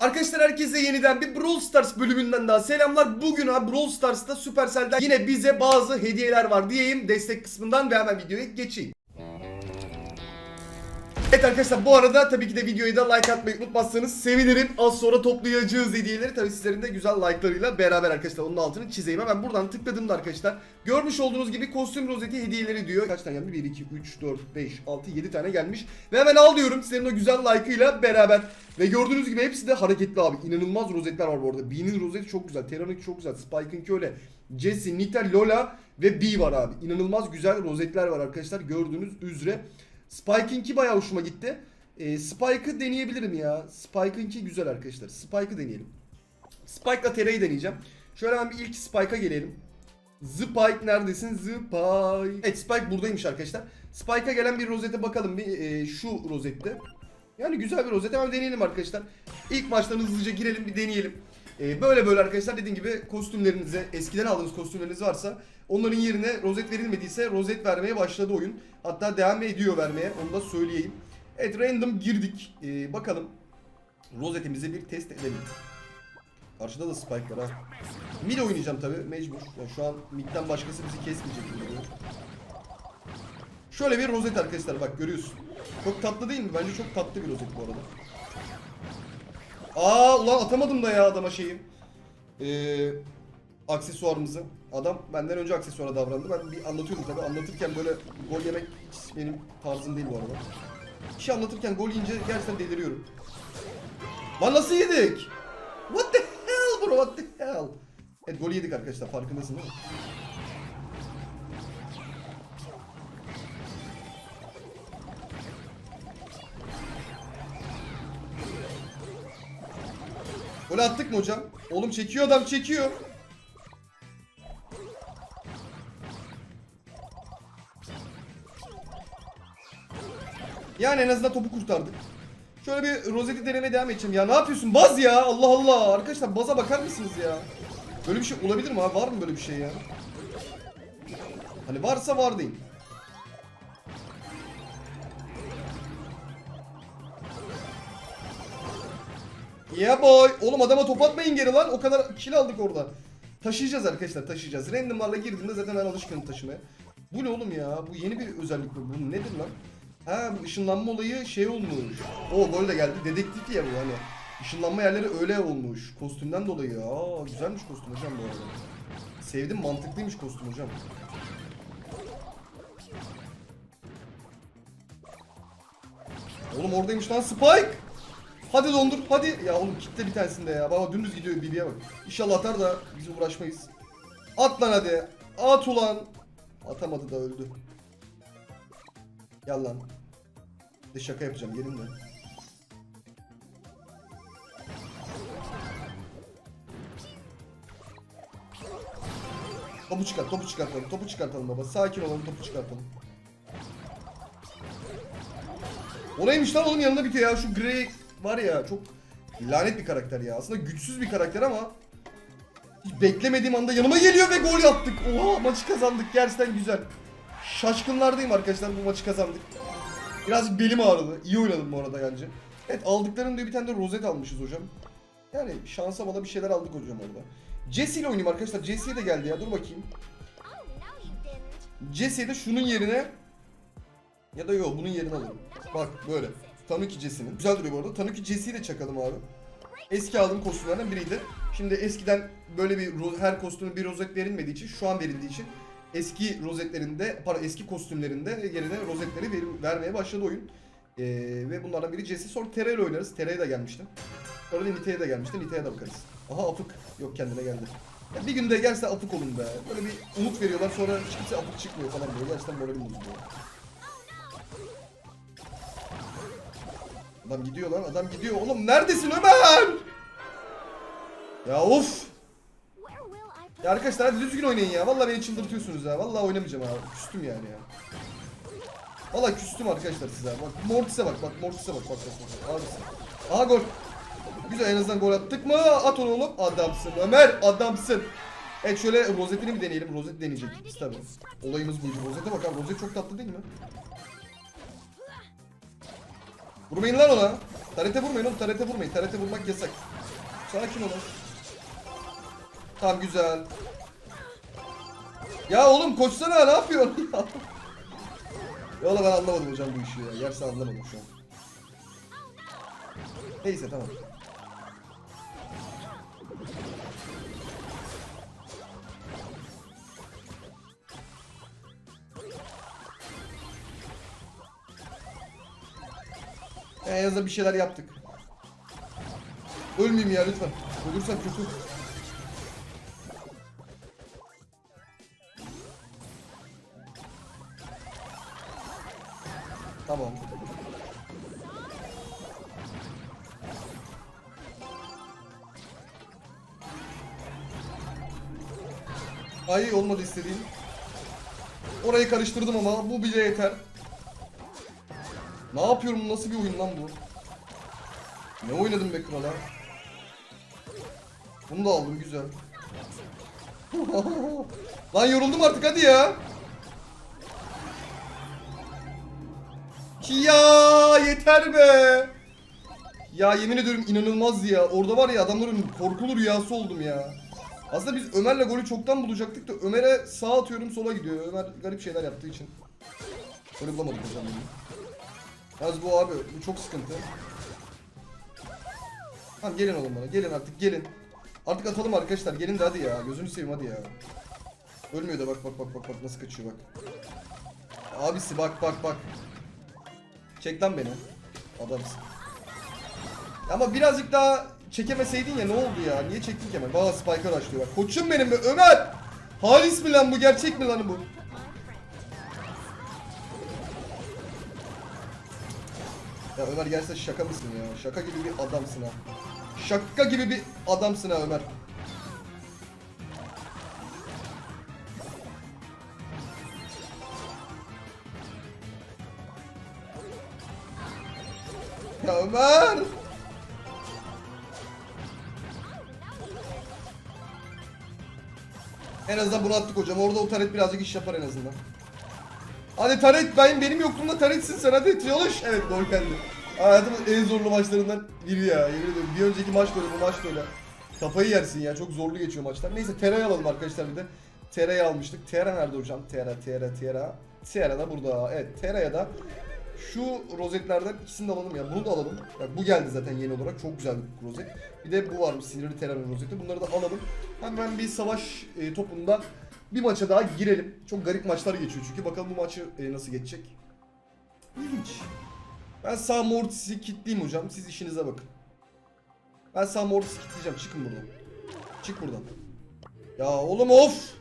Arkadaşlar herkese yeniden bir Brawl Stars bölümünden daha selamlar. Bugün ha Brawl Stars'ta Supercell'den yine bize bazı hediyeler var diyeyim destek kısmından ve hemen videoya geçeyim. Evet arkadaşlar bu arada tabii ki de videoyu da like atmayı unutmazsanız sevinirim. Az sonra toplayacağız hediyeleri tabii sizlerin de güzel like'larıyla beraber arkadaşlar onun altını çizeyim. Hemen buradan tıkladığımda arkadaşlar görmüş olduğunuz gibi kostüm rozeti hediyeleri diyor. Kaç tane geldi? 1, 2, 3, 4, 5, 6, 7 tane gelmiş. Ve hemen al diyorum sizlerin o güzel like'ıyla beraber. Ve gördüğünüz gibi hepsi de hareketli abi. İnanılmaz rozetler var bu arada. Bee'nin rozeti çok güzel. Terra'nınki çok güzel. Spike'ınki öyle. Jesse, Nita, Lola ve Bee var abi. İnanılmaz güzel rozetler var arkadaşlar. Gördüğünüz üzere. Spike'ınki bayağı hoşuma gitti. Ee, Spike'ı deneyebilirim ya. Spike'ınki güzel arkadaşlar. Spike'ı deneyelim. Spike'la Terra'yı deneyeceğim. Şöyle hemen bir ilk Spike'a gelelim. Spike neredesin? Spike. Evet Spike buradaymış arkadaşlar. Spike'a gelen bir rozete bakalım bir e, şu rozette. Yani güzel bir rozet. Hemen deneyelim arkadaşlar. İlk maçtan hızlıca girelim bir deneyelim. E, böyle böyle arkadaşlar dediğim gibi kostümlerinize eskiden aldığınız kostümleriniz varsa onların yerine rozet verilmediyse rozet vermeye başladı oyun. Hatta devam ediyor vermeye onu da söyleyeyim. Evet random girdik. E, bakalım rozetimizi bir test edelim. Karşıda da spike var ha. Mid oynayacağım tabi mecbur. Yani şu an midden başkası bizi kesmeyecek gibi. Şöyle bir rozet arkadaşlar bak görüyorsun. Çok tatlı değil mi? Bence çok tatlı bir rozet bu arada. Aa ulan atamadım da ya adama şeyi. Ee, aksesuarımızı. Adam benden önce aksesuara davrandı. Ben bir anlatıyordum tabi. Anlatırken böyle gol yemek hiç benim tarzım değil bu arada. Bir şey anlatırken gol yiyince gerçekten deliriyorum. Lan nasıl yedik? What the hell bro what the hell? Evet gol yedik arkadaşlar farkındasın değil mi? Gol attık mı hocam? Oğlum çekiyor adam çekiyor. Yani en azından topu kurtardık. Şöyle bir rozeti denemeye devam edeceğim. Ya ne yapıyorsun? Baz ya. Allah Allah. Arkadaşlar baza bakar mısınız ya? Böyle bir şey olabilir mi abi? Var mı böyle bir şey ya? Hani varsa var deyin. Yeah boy. Oğlum adama top atmayın geri lan. O kadar kill aldık orada. Taşıyacağız arkadaşlar taşıyacağız. Randomlarla girdiğimde zaten ben alışkınım taşımaya. Bu ne oğlum ya? Bu yeni bir özellik mi? Bu nedir lan? Ha ışınlanma olayı şey olmuş. O gol de geldi. Dedektif ya bu hani. Işınlanma yerleri öyle olmuş. Kostümden dolayı. Aa güzelmiş kostüm hocam bu arada. Sevdim mantıklıymış kostüm hocam. Oğlum oradaymış lan Spike. Hadi dondur hadi. Ya oğlum kitle bir tanesinde ya. Baba dümdüz gidiyor Bibi'ye bak. İnşallah atar da biz uğraşmayız. At lan hadi. At ulan. Atamadı da öldü. Gel lan. Bir de şaka yapacağım gelin de. Topu çıkart, topu çıkartalım, topu çıkartalım baba. Sakin olalım, topu çıkartalım. O neymiş lan onun yanında bitiyor ya. Şu Grey var ya çok lanet bir karakter ya. Aslında güçsüz bir karakter ama beklemediğim anda yanıma geliyor ve gol yaptık. Oha maçı kazandık. Gerçekten güzel. Şaşkınlardayım arkadaşlar bu maçı kazandık. Birazcık belim ağrıdı. İyi oynadım bu arada bence. Evet aldıklarım diye bir tane de rozet almışız hocam. Yani şansa bana bir şeyler aldık hocam orada. Jesse ile oynayayım arkadaşlar. Jesse de geldi ya. Dur bakayım. Jesse'yi de şunun yerine ya da yok bunun yerine alalım. Bak böyle. Tanuki Jesse'nin. Güzel duruyor bu arada. Tanuki Jesse'yi de çakalım abi. Eski aldığım kostümlerden biriydi. Şimdi eskiden böyle bir her kostüme bir rozet verilmediği için şu an verildiği için eski rozetlerinde, para eski kostümlerinde yerine rozetleri verim- vermeye başladı oyun. Ee, ve bunlardan biri Jesse. Sonra Terra ile oynarız. Terra'ya da gelmişti. Sonra da Nita'ya da gelmişti. Nita'ya da bakarız. Aha Afık. Yok kendine geldi. Ya bir günde gelse Afık olun be. Böyle bir umut veriyorlar sonra hiç kimse Afık çıkmıyor falan böyle. Gerçekten moralim bozuluyor. Adam gidiyor lan adam gidiyor. Oğlum neredesin Ömer? Ya of. Ya arkadaşlar hadi düzgün oynayın ya. Vallahi beni çıldırtıyorsunuz ya. Vallahi oynamayacağım abi. Küstüm yani ya. Vallahi küstüm arkadaşlar size. Bak Mortis'e bak bak Mortis'e bak bak bak. bak. Abisi. Aha gol. Güzel en azından gol attık mı? At onu oğlum. Adamsın Ömer adamsın. Evet şöyle rozetini bir deneyelim. Rozet deneyecek biz tabi. Olayımız buydu. Rozete bak abi. Rozet çok tatlı değil mi? Vurmayın lan ona. Tarete vurmayın oğlum tarete vurmayın. Tarete vurmak yasak. Sakin olun. Tamam güzel. Ya oğlum koşsana ne yapıyorsun ya? Ya oğlum ben anlamadım hocam bu işi ya. Yerse anlamadım şu an. Neyse tamam. En azından bir şeyler yaptık. Ölmeyeyim ya lütfen. Ölürsem kötü. Tamam. Ay olmadı istediğim. Orayı karıştırdım ama bu bile yeter. Ne yapıyorum? Nasıl bir oyun lan bu? Ne oynadım be krala? Bunu da aldım güzel. lan yoruldum artık hadi ya. Ya yeter be. Ya yemin ediyorum inanılmaz ya. Orada var ya adamların korkulu rüyası oldum ya. Aslında biz Ömer'le golü çoktan bulacaktık da Ömer'e sağ atıyorum sola gidiyor. Ömer garip şeyler yaptığı için. Golü bulamadık hocam. Yalnız bu abi bu çok sıkıntı. Tamam gelin oğlum bana gelin artık gelin. Artık atalım arkadaşlar gelin de hadi ya gözünü seveyim hadi ya. Ölmüyor da bak bak bak bak bak nasıl kaçıyor bak. Abisi bak bak bak. Çek lan beni. Adamsın. Ama birazcık daha çekemeseydin ya ne oldu ya? Niye çektin ki hemen? Bana Spike'ı açlıyor bak. Koçum benim be Ömer! Halis mi lan bu? Gerçek mi lan bu? Ya Ömer gerçekten şaka mısın ya? Şaka gibi bir adamsın ha. Şaka gibi bir adamsın ha Ömer. Ömer! En azından bunu attık hocam. Orada o taret birazcık iş yapar en azından. Hadi taret ben benim yokluğumda taretsin sen hadi çalış. Evet gol geldi. Hayatımın en zorlu maçlarından biri ya. Yemin ediyorum. Bir önceki maç böyle bu maç böyle. Kafayı yersin ya. Çok zorlu geçiyor maçlar. Neyse Tera'yı alalım arkadaşlar bir de. Tera'yı almıştık. Tera nerede hocam? Tera, Tera, Tera. Tera da burada. Evet Tera'ya da şu rozetlerden ikisini de alalım ya. Bunu da alalım. Bak bu geldi zaten yeni olarak. Çok güzel bir rozet. Bir de bu varmış sinirli Tera'nın rozeti. Bunları da alalım. Hemen bir savaş e, topunda bir maça daha girelim. Çok garip maçlar geçiyor çünkü. Bakalım bu maçı e, nasıl geçecek. İlginç. Ben sağ Mortis'i kilitleyeyim hocam. Siz işinize bakın. Ben sağ Mortis'i kilitleyeceğim. Çıkın buradan. Çık buradan. Ya oğlum of!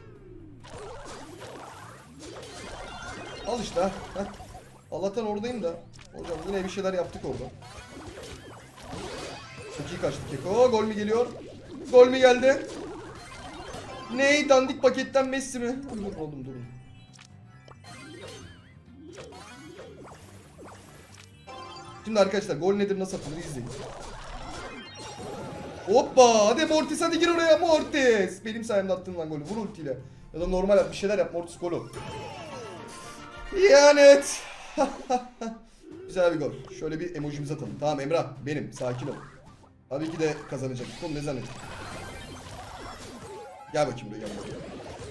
Al işte. Heh. Allah'tan oradayım da. Hocam yine bir şeyler yaptık orada. Çok iyi kaçtı Keko. Gol mü geliyor? Gol mü geldi? Ney? Dandik paketten Messi mi? Dur oğlum durun. Şimdi arkadaşlar gol nedir nasıl atılır izleyin. Hoppa hadi Mortis hadi gir oraya Mortis. Benim sayemde attın lan golü vur ultiyle. Ya da normal yap bir şeyler yap Mortis golü. Yani. Güzel bir gol. Şöyle bir emojimizi atalım. Tamam Emrah benim sakin ol. Tabii ki de kazanacak. Oğlum ne zannettin? Gel bakayım buraya gel buraya.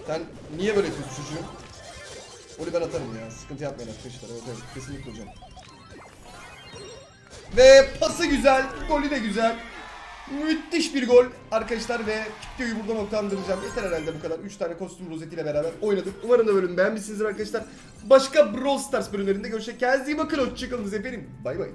Sen niye böyle yapıyorsun çocuğum? Golü ben atarım ya. Sıkıntı yapmayın arkadaşlar. Evet evet kesinlikle hocam. Ve pası güzel. Golü de güzel. Müthiş bir gol arkadaşlar ve videoyu burada noktalandıracağım. Yeter herhalde bu kadar. 3 tane kostüm rozetiyle beraber oynadık. Umarım da bölümü beğenmişsinizdir arkadaşlar. Başka Brawl Stars bölümlerinde görüşecek. Kendinize iyi bakın. Hoşçakalın efendim. Bay bay.